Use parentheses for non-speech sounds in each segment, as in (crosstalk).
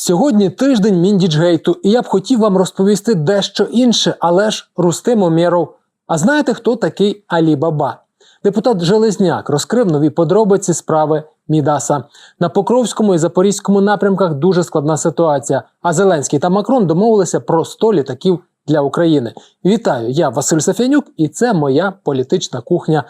Сьогодні тиждень Міндіджгейту, і я б хотів вам розповісти дещо інше, але ж Рустим Омєров. А знаєте, хто такий Алі Баба? Депутат Железняк розкрив нові подробиці справи Мідаса. На Покровському і Запорізькому напрямках дуже складна ситуація. А Зеленський та Макрон домовилися про 100 літаків для України. Вітаю! Я Василь Сафянюк, і це моя політична кухня.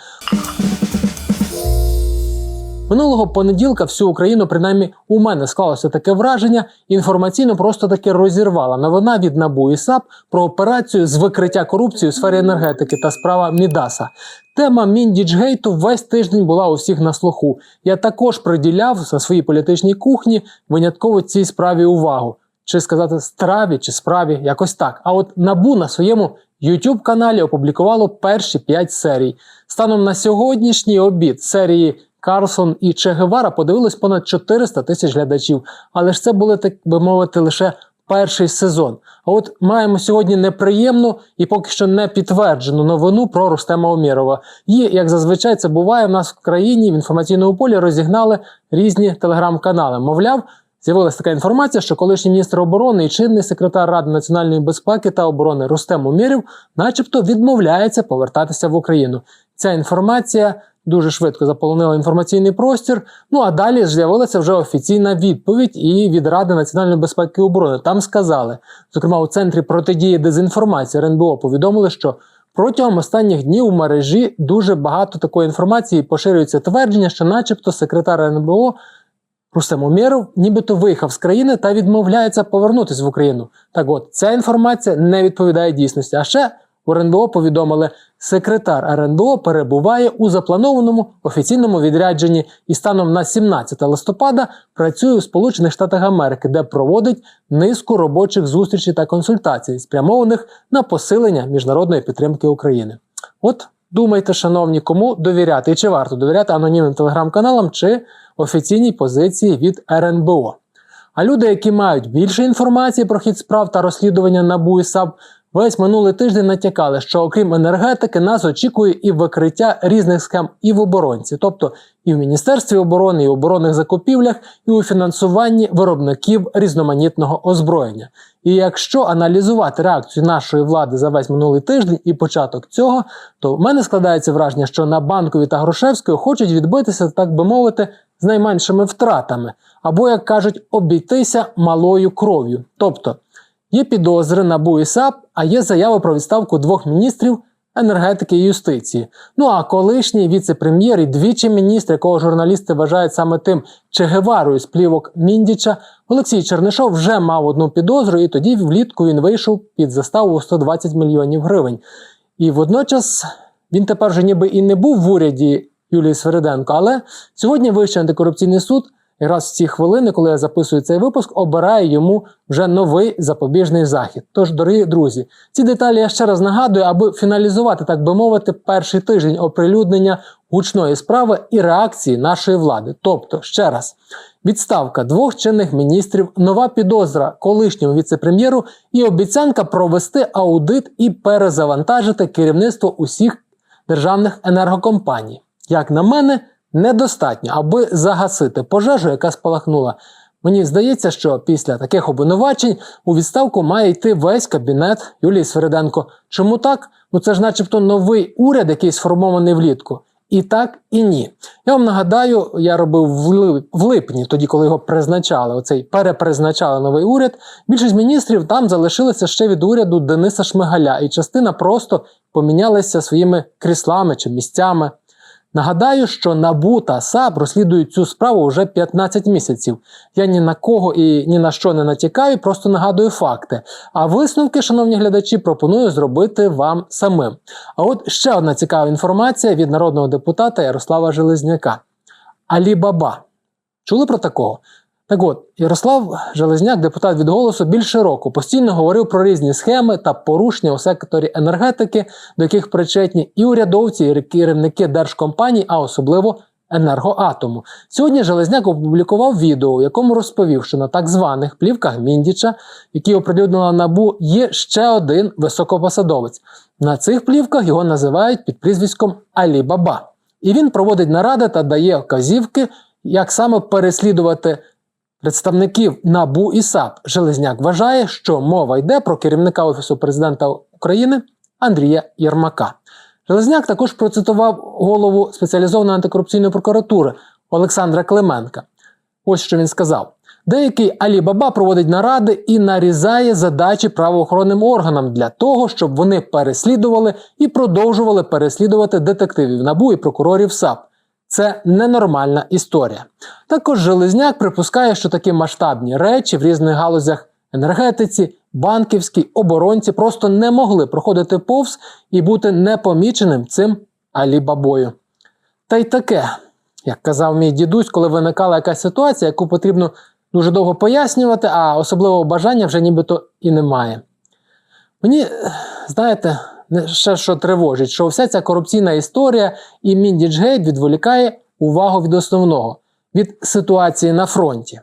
Минулого понеділка всю Україну, принаймні у мене склалося таке враження, інформаційно просто таки розірвала новина від НАБУ і САП про операцію з викриття корупції у сфері енергетики та справа Мідаса. Тема Міндіджгейту весь тиждень була у всіх на слуху. Я також приділяв на своїй політичній кухні винятково цій справі увагу. Чи сказати страві, чи справі, якось так. А от набу на своєму youtube каналі опублікувало перші п'ять серій. Станом на сьогоднішній обід серії Карлсон і Че Гевара подивилось понад 400 тисяч глядачів. Але ж це були, так би мовити, лише перший сезон. А от маємо сьогодні неприємну і поки що не підтверджену новину про Рустема Омєрова. Її, як зазвичай це буває, в нас в країні в інформаційному полі розігнали різні телеграм-канали. Мовляв, З'явилася така інформація, що колишній міністр оборони і чинний секретар Ради національної безпеки та оборони Рустем Умєрів начебто відмовляється повертатися в Україну. Ця інформація дуже швидко заполонила інформаційний простір. Ну а далі з'явилася вже офіційна відповідь і від Ради національної безпеки і оборони. Там сказали, зокрема у центрі протидії дезінформації РНБО повідомили, що протягом останніх днів у мережі дуже багато такої інформації поширюється твердження, що, начебто, секретар РНБО. Рустем Умєров нібито виїхав з країни та відмовляється повернутися в Україну. Так от ця інформація не відповідає дійсності. А ще у РНБО повідомили, секретар РНБО перебуває у запланованому офіційному відрядженні і станом на 17 листопада працює у Сполучених Штатах Америки, де проводить низку робочих зустрічей та консультацій, спрямованих на посилення міжнародної підтримки України. От думайте, шановні, кому довіряти і чи варто довіряти анонімним телеграм-каналам чи офіційній позиції від РНБО. А люди, які мають більше інформації про хід справ та розслідування НАБУ і САП, весь минулий тиждень натякали, що окрім енергетики нас очікує і викриття різних схем і в оборонці, тобто і в Міністерстві оборони, і в оборонних закупівлях, і у фінансуванні виробників різноманітного озброєння. І якщо аналізувати реакцію нашої влади за весь минулий тиждень і початок цього, то в мене складається враження, що на банкові та Грушевської хочуть відбитися, так би мовити, з найменшими втратами, або, як кажуть, обійтися малою кров'ю. Тобто є підозри на і САП, а є заяви про відставку двох міністрів енергетики і юстиції. Ну а колишній віце-прем'єр і двічі міністр, якого журналісти вважають саме тим Чегеварою з плівок Міндіча, Олексій Чернишов вже мав одну підозру, і тоді влітку він вийшов під заставу у 120 мільйонів гривень. І водночас він тепер вже ніби і не був в уряді Юлії Свериденко. Але сьогодні Вищий антикорупційний суд, якраз в ці хвилини, коли я записую цей випуск, обирає йому вже новий запобіжний захід. Тож, дорогі друзі, ці деталі я ще раз нагадую, аби фіналізувати, так би мовити, перший тиждень оприлюднення гучної справи і реакції нашої влади. Тобто, ще раз. Відставка двох чинних міністрів, нова підозра колишньому віце-прем'єру і обіцянка провести аудит і перезавантажити керівництво усіх державних енергокомпаній як на мене, недостатньо, аби загасити пожежу, яка спалахнула. Мені здається, що після таких обвинувачень у відставку має йти весь кабінет Юлії Свериденко. Чому так? Ну це ж, начебто, новий уряд, який сформований влітку. І так, і ні. Я вам нагадаю, я робив в липні, тоді, коли його призначали, оцей перепризначали новий уряд. Більшість міністрів там залишилися ще від уряду Дениса Шмигаля, і частина просто помінялися своїми кріслами чи місцями. Нагадаю, що НАБУ та САП розслідують цю справу вже 15 місяців. Я ні на кого і ні на що не натякаю, просто нагадую факти. А висновки, шановні глядачі, пропоную зробити вам самим. А от ще одна цікава інформація від народного депутата Ярослава Железняка. Алі Баба. Чули про такого? Так от, Ярослав Железняк, депутат від голосу, більше року постійно говорив про різні схеми та порушення у секторі енергетики, до яких причетні і урядовці, і керівники держкомпаній, а особливо енергоатому. Сьогодні Железняк опублікував відео, в якому розповів, що на так званих плівках Міндіча, які оприлюднила набу, є ще один високопосадовець. На цих плівках його називають під прізвиськом Алі Баба. І він проводить наради та дає вказівки, як саме переслідувати представників НАБУ і САП Железняк вважає, що мова йде про керівника Офісу президента України Андрія Єрмака. Железняк також процитував голову спеціалізованої антикорупційної прокуратури Олександра Клименка. Ось що він сказав: деякий Алі Баба проводить наради і нарізає задачі правоохоронним органам для того, щоб вони переслідували і продовжували переслідувати детективів НАБУ і прокурорів САП. Це ненормальна історія. Також Железняк припускає, що такі масштабні речі в різних галузях енергетиці, банківській, оборонці просто не могли проходити повз і бути непоміченим цим Алі-Бабою. Та й таке, як казав мій дідусь, коли виникала якась ситуація, яку потрібно дуже довго пояснювати, а особливого бажання вже нібито і немає. Мені, знаєте, ще що тривожить, що вся ця корупційна історія і Міндіджгейт відволікає увагу від основного від ситуації на фронті.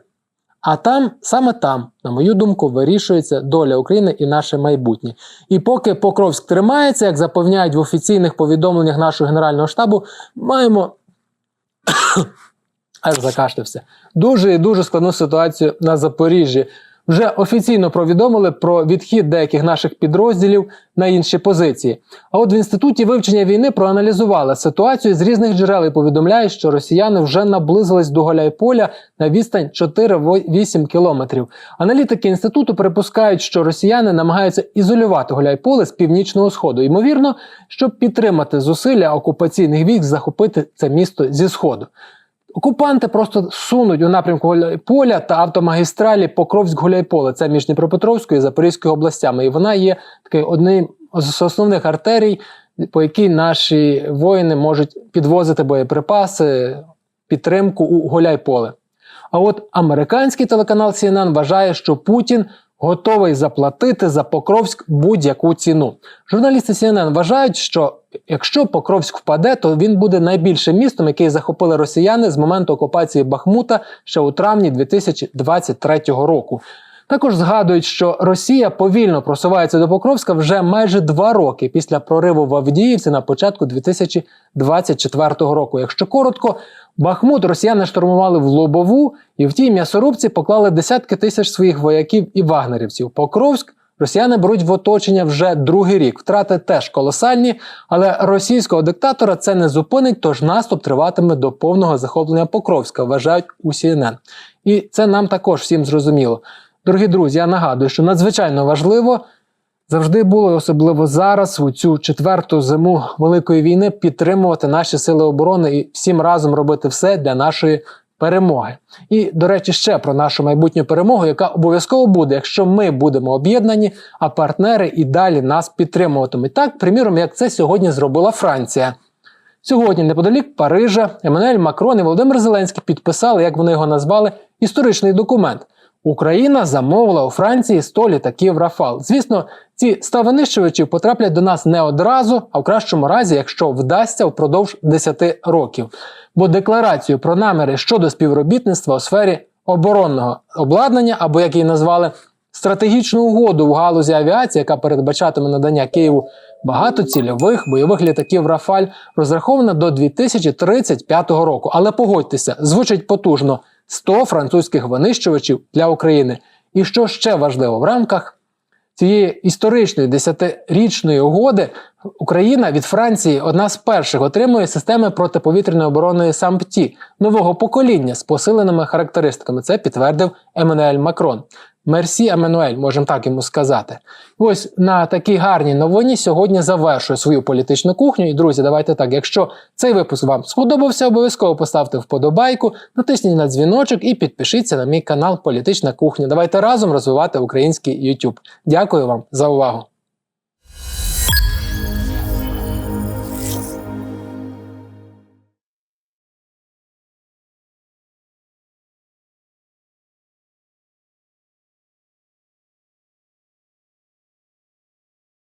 А там, саме там, на мою думку, вирішується доля України і наше майбутнє. І поки Покровськ тримається, як запевняють в офіційних повідомленнях нашого Генерального штабу, маємо (coughs) аж закашлявся. Дуже і дуже складну ситуацію на Запоріжжі. Вже офіційно повідомили про відхід деяких наших підрозділів на інші позиції. А от в інституті вивчення війни проаналізували ситуацію з різних джерел і повідомляють, що росіяни вже наблизились до Голяйполя на відстань 4-8 кілометрів. Аналітики інституту припускають, що росіяни намагаються ізолювати Голяйполе з північного сходу. Ймовірно, щоб підтримати зусилля окупаційних військ захопити це місто зі сходу. Окупанти просто сунуть у напрямку Гуляйполя та автомагістралі Покровськ-Гуляйполе. Це між Дніпропетровською і Запорізькою областями. І вона є такий одним з основних артерій, по якій наші воїни можуть підвозити боєприпаси, підтримку у Гуляйполе. А от американський телеканал CNN вважає, що Путін готовий заплатити за Покровськ будь-яку ціну. Журналісти CNN вважають, що якщо Покровськ впаде, то він буде найбільшим містом, який захопили росіяни з моменту окупації Бахмута ще у травні 2023 року. Також згадують, що Росія повільно просувається до Покровська вже майже два роки після прориву в Авдіївці на початку 2024 року. Якщо коротко, Бахмут росіяни штурмували в Лобову і в тій м'ясорубці поклали десятки тисяч своїх вояків і вагнерівців. Покровськ росіяни беруть в оточення вже другий рік. Втрати теж колосальні, але російського диктатора це не зупинить, тож наступ триватиме до повного захоплення Покровська, вважають у CNN. І це нам також всім зрозуміло. Дорогі друзі, я нагадую, що надзвичайно важливо завжди було, особливо зараз, у цю четверту зиму великої війни, підтримувати наші сили оборони і всім разом робити все для нашої перемоги. І, до речі, ще про нашу майбутню перемогу, яка обов'язково буде, якщо ми будемо об'єднані, а партнери і далі нас підтримуватимуть. Так, приміром, як це сьогодні зробила Франція. Сьогодні, неподалік Парижа, Еммануель Макрон і Володимир Зеленський підписали, як вони його назвали, історичний документ. Україна замовила у Франції 100 літаків Рафал. Звісно, ці 100 винищувачів потраплять до нас не одразу, а в кращому разі, якщо вдасться впродовж 10 років. Бо декларацію про наміри щодо співробітництва у сфері оборонного обладнання, або як її назвали, стратегічну угоду в галузі авіації, яка передбачатиме надання Києву багатоцільових бойових літаків Рафаль, розрахована до 2035 року. Але погодьтеся, звучить потужно 100 французьких винищувачів для України. І що ще важливо в рамках цієї історичної десятирічної угоди Україна від Франції одна з перших отримує системи протиповітряної оборони САМПТІ нового покоління з посиленими характеристиками. Це підтвердив Еммануель Макрон. Мерсі Еммануель, можемо так йому сказати. Ось на такій гарній новині сьогодні завершую свою політичну кухню. І друзі, давайте так. Якщо цей випуск вам сподобався, обов'язково поставте вподобайку, натисніть на дзвіночок і підпишіться на мій канал Політична кухня. Давайте разом розвивати український YouTube. Дякую вам за увагу.